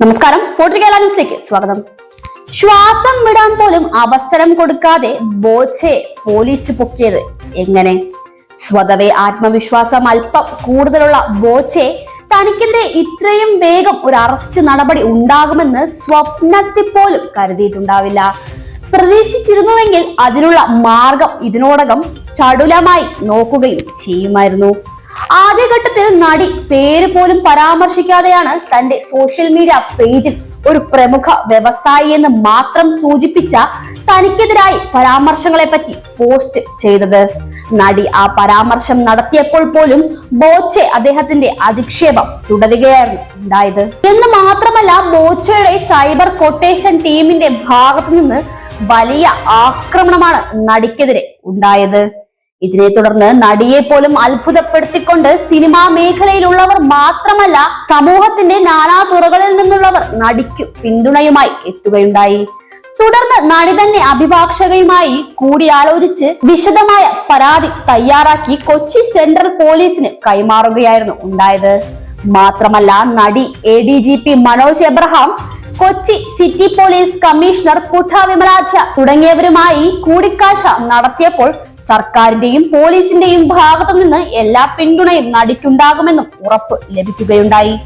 നമസ്കാരം. ഫോർട്ടി കേരള ന്യൂസിലേക്ക് സ്വാഗതം. ശ്വാസം വിടാൻ പോലും അവസരം കൊടുക്കാതെ ബോച്ചെ പോലീസ് പൊക്കിയത് എങ്ങനെ? സ്വതവേ ആത്മവിശ്വാസം അല്പം കൂടുതലുള്ള ബോച്ചെ തനിക്കെതിരെ ഇത്രയും വേഗം ഒരു അറസ്റ്റ് നടപടി ഉണ്ടാകുമെന്ന് സ്വപ്നത്തിൽ പോലും കരുതിയിട്ടുണ്ടാവില്ല. പ്രതീക്ഷിച്ചിരുന്നുവെങ്കിൽ അതിനുള്ള മാർഗം ഇതിനോടകം ചടുലമായി നോക്കുകയും ചെയ്യുമായിരുന്നു. ആദ്യഘട്ടത്തിൽ നടി പേര് പോലും പരാമർശിക്കാതെയാണ് തന്റെ സോഷ്യൽ മീഡിയ പേജിൽ ഒരു പ്രമുഖ വ്യവസായി എന്ന് മാത്രം സൂചിപ്പിച്ച തനിക്കെതിരായി പരാമർശങ്ങളെ പറ്റി പോസ്റ്റ് ചെയ്തത്. നടി ആ പരാമർശം നടത്തിയപ്പോൾ പോലും ബോച്ചെ അദ്ദേഹത്തിന്റെ അധിക്ഷേപം തുടരുകയായിരുന്നു ഉണ്ടായത്. എന്ന് മാത്രമല്ല ബോച്ചയുടെ സൈബർ കൊട്ടേഷൻ ടീമിന്റെ ഭാഗത്തു നിന്ന് വലിയ ആക്രമണമാണ് നടിക്കെതിരെ ഉണ്ടായത്. ഇതിനെ തുടർന്ന് നടിയെ പോലും അത്ഭുതപ്പെടുത്തിക്കൊണ്ട് സിനിമാ മേഖലയിലുള്ളവർ മാത്രമല്ല സമൂഹത്തിന്റെ നാനാ തുറകളിൽ നിന്നുള്ളവർ നടിക്കു പിന്തുണയുമായി എത്തുകയുണ്ടായി. തുടർന്ന് നടി തന്നെ അഭിഭാഷകയുമായി കൂടിയാലോചിച്ച് വിശദമായ പരാതി തയ്യാറാക്കി കൊച്ചി സെൻട്രൽ പോലീസിന് കൈമാറുകയായിരുന്നു ഉണ്ടായത്. മാത്രമല്ല നടി A D G P Manoj Abraham Kochi city police commissioner Putta Vimaladitya തുടങ്ങിയവരുമായി കൂടിക്കാഴ്ച നടത്തിയപ്പോൾ സർക്കാരിന്റെയും പോലീസിന്റെയും ഭാഗത്തു നിന്ന് എല്ലാ പിന്തുണയും നടിക്കുണ്ടാകുമെന്നും ഉറപ്പ് ലഭിക്കുകയുണ്ടായി.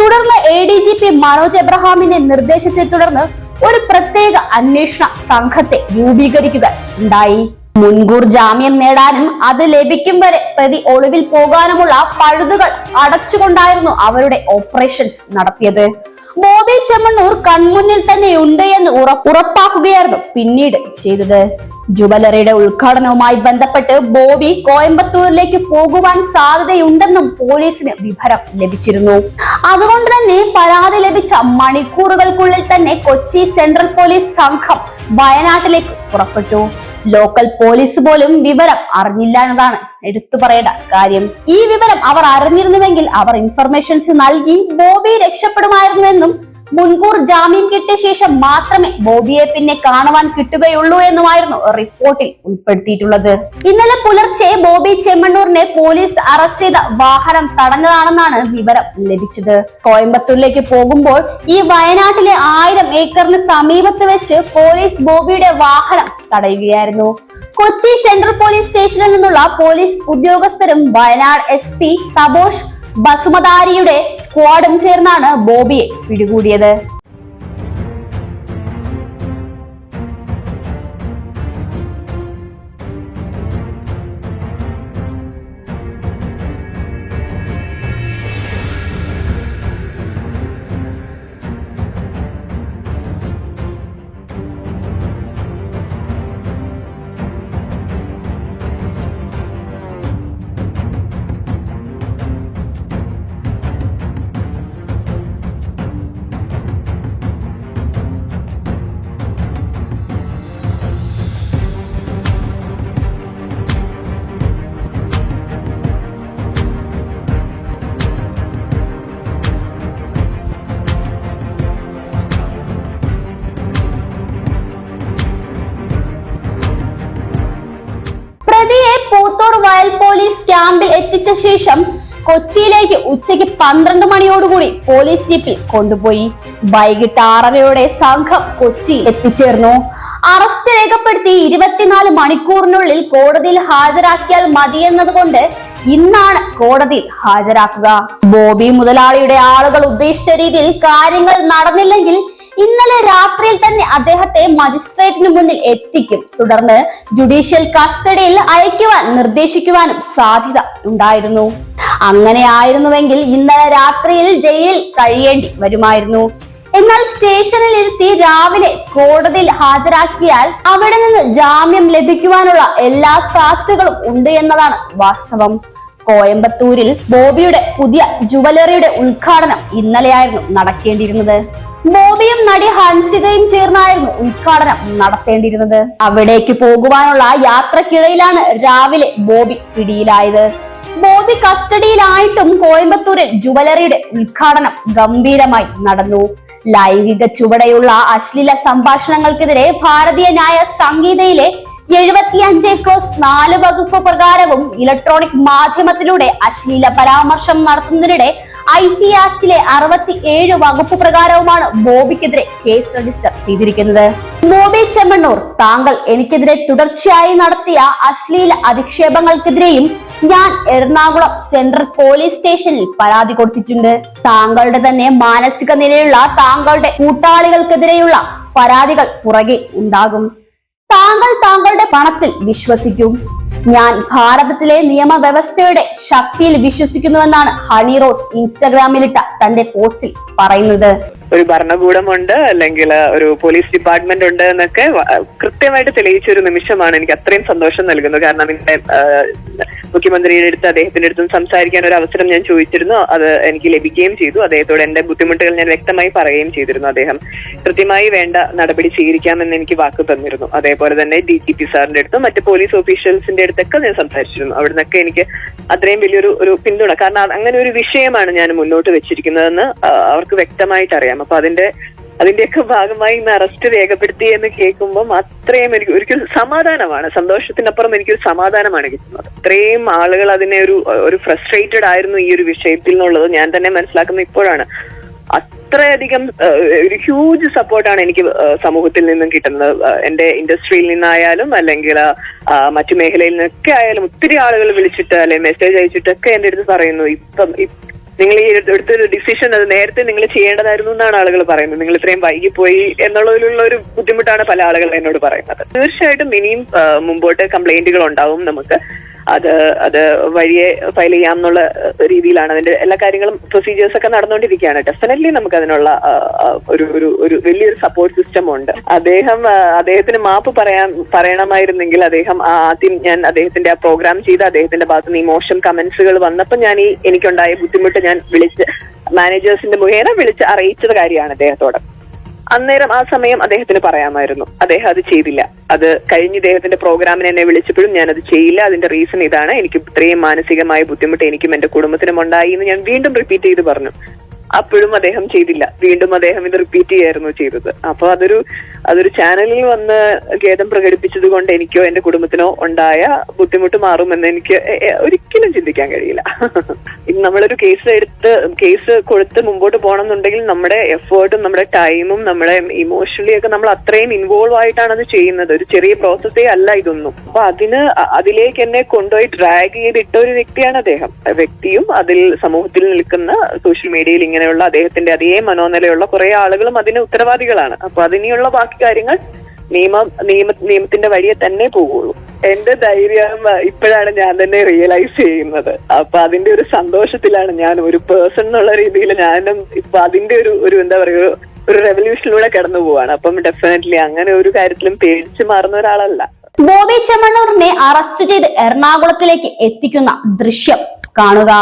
തുടർന്ന് A D G P Manoj എബ്രഹാമിന്റെ നിർദ്ദേശത്തെ തുടർന്ന് ഒരു പ്രത്യേക അന്വേഷണ സംഘത്തെ രൂപീകരിക്കുക ഉണ്ടായി. മുൻകൂർ ജാമ്യം നേടാനും അത് ലഭിക്കും വരെ പ്രതി ഒളിവിൽ പോകാനുമുള്ള പഴുതുകൾ അടച്ചുകൊണ്ടായിരുന്നു അവരുടെ ഓപ്പറേഷൻസ് നടത്തിയത്. ബോബി ചെമ്മണ്ണൂർ കൺമുന്നിൽ തന്നെ ഉണ്ട് എന്ന് ഉറ- ഉറപ്പാക്കുകയായിരുന്നു പിന്നീട് ചെയ്തത്. ജുവലറിയുടെ ഉദ്ഘാടനവുമായി ബന്ധപ്പെട്ട് ബോബി കോയമ്പത്തൂരിലേക്ക് പോകുവാൻ സാധ്യതയുണ്ടെന്നും പോലീസിന് വിവരം ലഭിച്ചിരുന്നു. അതുകൊണ്ട് തന്നെ പരാതി ലഭിച്ച മണിക്കൂറുകൾക്കുള്ളിൽ തന്നെ കൊച്ചി സെൻട്രൽ പോലീസ് സംഘം വയനാട്ടിലേക്ക് പുറപ്പെട്ടു. ലോക്കൽ പോലീസ് പോലും വിവരം അറിഞ്ഞില്ല എന്നതാണ് എടുത്തു പറയേണ്ട കാര്യം. ഈ വിവരം അവർ അറിഞ്ഞിരുന്നുവെങ്കിൽ അവർ ഇൻഫർമേഷൻസ് നൽകി ബോബി രക്ഷപ്പെടുമായിരുന്നുവെന്നും മുൻകൂർ ജാമ്യം കിട്ടിയ ശേഷം മാത്രമേ ബോബിയെ പിന്നെ കാണുവാൻ കിട്ടുകയുള്ളൂ എന്നുമായിരുന്നു റിപ്പോർട്ടിൽ ഉൾപ്പെടുത്തിയിട്ടുള്ളത്. ഇന്നലെ പുലർച്ചെ ബോബി ചെമ്മണ്ണൂരിനെ പോലീസ് അറസ്റ്റ് ചെയ്ത വാഹനം തടഞ്ഞതാണെന്നാണ് വിവരം ലഭിച്ചത്. കോയമ്പത്തൂരിലേക്ക് പോകുമ്പോൾ ഈ വയനാട്ടിലെ ആയിരം ഏക്കറിന് സമീപത്ത് വെച്ച് പോലീസ് ബോബിയുടെ വാഹനം തടയുകയായിരുന്നു. കൊച്ചി സെൻട്രൽ പോലീസ് സ്റ്റേഷനിൽ നിന്നുള്ള പോലീസ് ഉദ്യോഗസ്ഥരും വയനാട് എസ് പി തബോഷ് ബസുമതാരിയുടെ സ്ക്വാഡും ചേർന്നാണ് ബോബിയെ പിടികൂടിയത്. ക്യാമ്പിൽ എത്തിച്ച ശേഷം കൊച്ചിയിലേക്ക് ഉച്ചയ്ക്ക് പന്ത്രണ്ട് മണിയോടുകൂടി പോലീസ് ജീപ്പിൽ കൊണ്ടുപോയി. വൈകിട്ട് ആറരയോടെ സംഘം കൊച്ചി എത്തിച്ചേർന്നു. അറസ്റ്റ് രേഖപ്പെടുത്തി ഇരുപത്തിനാല് മണിക്കൂറിനുള്ളിൽ കോടതിയിൽ ഹാജരാക്കിയാൽ മതിയെന്നതുകൊണ്ട് ഇന്നാണ് കോടതിയിൽ ഹാജരാക്കുക. ബോബി മുതലാളിയുടെ ആളുകൾ ഉദ്ദേശിച്ച രീതിയിൽ കാര്യങ്ങൾ നടന്നില്ലെങ്കിൽ ഇന്നലെ രാത്രിയിൽ തന്നെ അദ്ദേഹത്തെ മജിസ്ട്രേറ്റിന് മുന്നിൽ എത്തിക്കും. തുടർന്ന് ജുഡീഷ്യൽ കസ്റ്റഡിയിൽ അയക്കുവാൻ നിർദ്ദേശിക്കുവാനും സാധ്യത ഉണ്ടായിരുന്നു. അങ്ങനെ ആയിരുന്നുവെങ്കിൽ ഇന്നലെ രാത്രിയിൽ ജയിലിൽ കഴിയേണ്ടി വരുമായിരുന്നു. എന്നാൽ സ്റ്റേഷനിൽ ഇരുത്തി രാവിലെ കോടതിയിൽ ഹാജരാക്കിയാൽ അവിടെ നിന്ന് ജാമ്യം ലഭിക്കുവാനുള്ള എല്ലാ സാധ്യതകളും ഉണ്ട് എന്നതാണ് വാസ്തവം. കോയമ്പത്തൂരിൽ ബോബിയുടെ പുതിയ ജുവലറിയുടെ ഉദ്ഘാടനം ഇന്നലെയായിരുന്നു നടക്കേണ്ടിയിരുന്നത്. ബോബിയും നടി ഹൻസികയും ചേർന്നായിരുന്നു ഉദ്ഘാടനം നടത്തേണ്ടിയിരുന്നത്. അവിടേക്ക് പോകുവാനുള്ള യാത്രക്കിടയിലാണ് രാവിലെ ബോബി പിടിയിലായത്. ബോബി കസ്റ്റഡിയിലായിട്ടും കോയമ്പത്തൂരിൽ ജുവലറിയുടെ ഉദ്ഘാടനം ഗംഭീരമായി നടന്നു. ലൈംഗിക ചുവടെയുള്ള അശ്ലീല സംഭാഷണങ്ങൾക്കെതിരെ ഭാരതീയ ന്യായ സംഹിതയിലെ എഴുപത്തിയഞ്ച് ക്രോസ് നാല് വകുപ്പ് പ്രകാരവും ഇലക്ട്രോണിക് മാധ്യമത്തിലൂടെ അശ്ലീല പരാമർശം നടത്തുന്നതിനിടെ ഐ ടി ആക്ടിലെ അറുപത്തി ഏഴ് വകുപ്പ് പ്രകാരവുമാണ് ബോബിക്കെതിരെ കേസ് രജിസ്റ്റർ ചെയ്തിരിക്കുന്നത്. ബോബി ചെമ്മണ്ണൂർ താങ്കൾ എനിക്കെതിരെ തുടർച്ചയായി നടത്തിയ അശ്ലീല അധിക്ഷേപങ്ങൾക്കെതിരെയും ഞാൻ എറണാകുളം സെൻട്രൽ പോലീസ് സ്റ്റേഷനിൽ പരാതി കൊടുത്തിട്ടുണ്ട്. താങ്കളുടെ തന്നെ മാനസിക നിലയുള്ള താങ്കളുടെ കൂട്ടാളികൾക്കെതിരെയുള്ള പരാതികൾ പുറകെ ഉണ്ടാകും. താങ്കൾ താങ്കളുടെ പണത്തിൽ വിശ്വസിക്കും. ഞാൻ ഭാരതത്തിലെ നിയമവ്യവസ്ഥയുടെ ശക്തിയിൽ വിശ്വസിക്കുന്നുവെന്നാണ് ഹണി റോസ് ഇൻസ്റ്റഗ്രാമിലിട്ട തന്റെ പോസ്റ്റിൽ പറയുന്നത്. ഒരു ഭരണകൂടമുണ്ട് അല്ലെങ്കിൽ ഒരു പോലീസ് ഡിപ്പാർട്ട്മെന്റ് ഉണ്ട് എന്നൊക്കെ കൃത്യമായിട്ട് തെളിയിച്ച ഒരു നിമിഷമാണ് എനിക്ക് അത്രയും സന്തോഷം നൽകുന്നത്. കാരണം നിങ്ങളുടെ മുഖ്യമന്ത്രിയുടെ അടുത്ത് അദ്ദേഹത്തിന്റെ അടുത്തും സംസാരിക്കാൻ ഒരു അവസരം ഞാൻ ചോദിച്ചിരുന്നു. അത് എനിക്ക് ലഭിക്കുകയും ചെയ്തു. അദ്ദേഹത്തോട് എന്റെ ബുദ്ധിമുട്ടുകൾ ഞാൻ വ്യക്തമായി പറയുകയും ചെയ്തിരുന്നു. അദ്ദേഹം കൃത്യമായി വേണ്ട നടപടി സ്വീകരിക്കാമെന്ന് എനിക്ക് വാക്ക് തന്നിരുന്നു. അതേപോലെ തന്നെ ഡി ടി പി സാറിന്റെ അടുത്തും മറ്റ് പോലീസ് ഓഫീഷ്യൽസിന്റെ അടുത്തൊക്കെ ഞാൻ സംസാരിച്ചിരുന്നു. അവിടെ നിന്നൊക്കെ എനിക്ക് അത്രയും വലിയൊരു ഒരു പിന്തുണ. കാരണം അങ്ങനെ ഒരു വിഷയമാണ് ഞാൻ മുന്നോട്ട് വെച്ചിരിക്കുന്നതെന്ന് അവർക്ക് വ്യക്തമായിട്ട് അറിയാം അപ്പൊ അതിന്റെ അതിന്റെയൊക്കെ ഭാഗമായി ഇന്ന് അറസ്റ്റ് രേഖപ്പെടുത്തി എന്ന് കേൾക്കുമ്പോൾ അത്രയും എനിക്ക് ഒരിക്കലും സമാധാനമാണ്. സന്തോഷത്തിനപ്പുറം എനിക്കൊരു സമാധാനമാണ് കിട്ടുന്നത്. അത്രയും ആളുകൾ അതിനെ ഒരു ഒരു ഫ്രസ്ട്രേറ്റഡ് ആയിരുന്നു ഈ ഒരു വിഷയത്തിൽ എന്നുള്ളത് ഞാൻ തന്നെ മനസ്സിലാക്കുന്ന ഇപ്പോഴാണ്. അത്രയധികം ഒരു ഹ്യൂജ് സപ്പോർട്ടാണ് എനിക്ക് സമൂഹത്തിൽ നിന്നും കിട്ടുന്നത്. എന്റെ ഇൻഡസ്ട്രിയിൽ നിന്നായാലും അല്ലെങ്കിൽ മറ്റു മേഖലയിൽ നിന്നൊക്കെ ആയാലും ഒത്തിരി ആളുകൾ വിളിച്ചിട്ട് അല്ലെങ്കിൽ മെസ്സേജ് അയച്ചിട്ടൊക്കെ എന്റെ അടുത്ത് പറയുന്നു. ഇപ്പം നിങ്ങൾ ഈ എടുത്തൊരു ഡിസിഷൻ അത് നേരത്തെ നിങ്ങൾ ചെയ്യേണ്ടതായിരുന്നു എന്നാണ് ആളുകൾ പറയുന്നത്. നിങ്ങൾ ഇത്രയും വൈകിപ്പോയി എന്നുള്ളതിലുള്ള ഒരു ബുദ്ധിമുട്ടാണ് പല ആളുകളും എന്നോട് പറയുന്നത്. തീർച്ചയായിട്ടും ഇനിയും മുമ്പോട്ട് കംപ്ലൈന്റുകൾ ഉണ്ടാവും നമുക്ക്. അത് അത് വഴിയെ ഫയൽ ചെയ്യാം എന്നുള്ള രീതിയിലാണ് അതിന്റെ എല്ലാ കാര്യങ്ങളും പ്രൊസീജിയേഴ്സ് ഒക്കെ നടന്നുകൊണ്ടിരിക്കുകയാണ് ഡെഫിനറ്റ്ലി നമുക്ക് അതിനുള്ള ഒരു ഒരു ഒരു വലിയൊരു സപ്പോർട്ട് സിസ്റ്റം ഉണ്ട്. അദ്ദേഹം അദ്ദേഹത്തിന് മാപ്പ് പറയാൻ പറയണമായിരുന്നെങ്കിൽ അദ്ദേഹം ആദ്യം ഞാൻ അദ്ദേഹത്തിന്റെ ആ പ്രോഗ്രാം ചെയ്ത് അദ്ദേഹത്തിന്റെ ഭാഗത്ത് നിന്ന് ഈ മോശം കമന്റ്സുകൾ വന്നപ്പോൾ ഞാൻ ഈ എനിക്കുണ്ടായ ബുദ്ധിമുട്ട് ഞാൻ വിളിച്ച് മാനേജേഴ്സിന്റെ മുഖേന വിളിച്ച് അറിയിച്ചത് കാര്യമാണ് അദ്ദേഹത്തോട്. അന്നേരം ആ സമയം അദ്ദേഹത്തിന് പറയാമായിരുന്നു. അദ്ദേഹം അത് ചെയ്തില്ല. അത് കഴിഞ്ഞ് ഇദ്ദേഹത്തിന്റെ പ്രോഗ്രാമിന് എന്നെ വിളിച്ചപ്പോഴും ഞാൻ അത് ചെയ്യില്ല. അതിന്റെ റീസൺ ഇതാണ്. എനിക്ക് ഇത്രയും മാനസികമായ ബുദ്ധിമുട്ട് എനിക്കും എന്റെ കുടുംബത്തിനും ഉണ്ടായി എന്ന് ഞാൻ വീണ്ടും റിപ്പീറ്റ് ചെയ്ത് പറഞ്ഞു. അപ്പോഴും അദ്ദേഹം ചെയ്തില്ല. വീണ്ടും അദ്ദേഹം ഇത് റിപ്പീറ്റ് ചെയ്യായിരുന്നു ചെയ്തത്. അപ്പൊ അതൊരു അതൊരു ചാനലിൽ വന്ന് ഖേദം പ്രകടിപ്പിച്ചത് കൊണ്ട് എനിക്കോ എന്റെ കുടുംബത്തിനോ ഉണ്ടായ ബുദ്ധിമുട്ട് മാറുമെന്ന് എനിക്ക് ഒരിക്കലും ചിന്തിക്കാൻ കഴിയില്ല. ഇനി നമ്മളൊരു കേസ് എടുത്ത് കേസ് കൊടുത്ത് മുമ്പോട്ട് പോകണം എന്നുണ്ടെങ്കിൽ നമ്മുടെ എഫേർട്ടും നമ്മുടെ ടൈമും നമ്മുടെ ഇമോഷണലി ഒക്കെ നമ്മൾ അത്രയും ഇൻവോൾവ് ആയിട്ടാണ് അത് ചെയ്യുന്നത്. ഒരു ചെറിയ പ്രോസസ്സേ അല്ല ഇതൊന്നും. അപ്പൊ അതിന് അതിലേക്ക് എന്നെ കൊണ്ടുപോയി ഡ്രാഗ് ചെയ്തിട്ട ഒരു വ്യക്തിയാണ് അദ്ദേഹം. വ്യക്തിയും അതിൽ സമൂഹത്തിൽ നിൽക്കുന്ന സോഷ്യൽ മീഡിയയിൽ ഇങ്ങനെയുള്ള അദ്ദേഹത്തിന്റെ അതേ മനോനിലയുള്ള കുറെ ആളുകളും അതിന് ഉത്തരവാദികളാണ്. അപ്പൊ അതിനെയുള്ള ബാക്കി കാര്യങ്ങൾ നിയമം നിയമ നിയമത്തിന്റെ വഴിയെ തന്നെ പോകുള്ളൂ. എന്റെ ധൈര്യം ഇപ്പോഴാണ് ഞാൻ തന്നെ റിയലൈസ് ചെയ്യുന്നത്. അപ്പൊ അതിന്റെ ഒരു സന്തോഷത്തിലാണ് ഞാൻ ഒരു പേഴ്സൺ എന്നുള്ള രീതിയിൽ ഞാനും ഇപ്പൊ അതിന്റെ ഒരു ഒരു എന്താ പറയുക ഒരു റെവല്യൂഷനിലൂടെ കടന്നു പോവാണ്. അപ്പം ഡെഫിനറ്റ്ലി അങ്ങനെ ഒരു കാര്യത്തിലും പേടിച്ചു മാറുന്ന ഒരാളല്ല. ബോബി ചെമ്മണ്ണൂറിനെ അറസ്റ്റ് ചെയ്ത് എറണാകുളത്തിലേക്ക് എത്തിക്കുന്ന ദൃശ്യം കാണുക.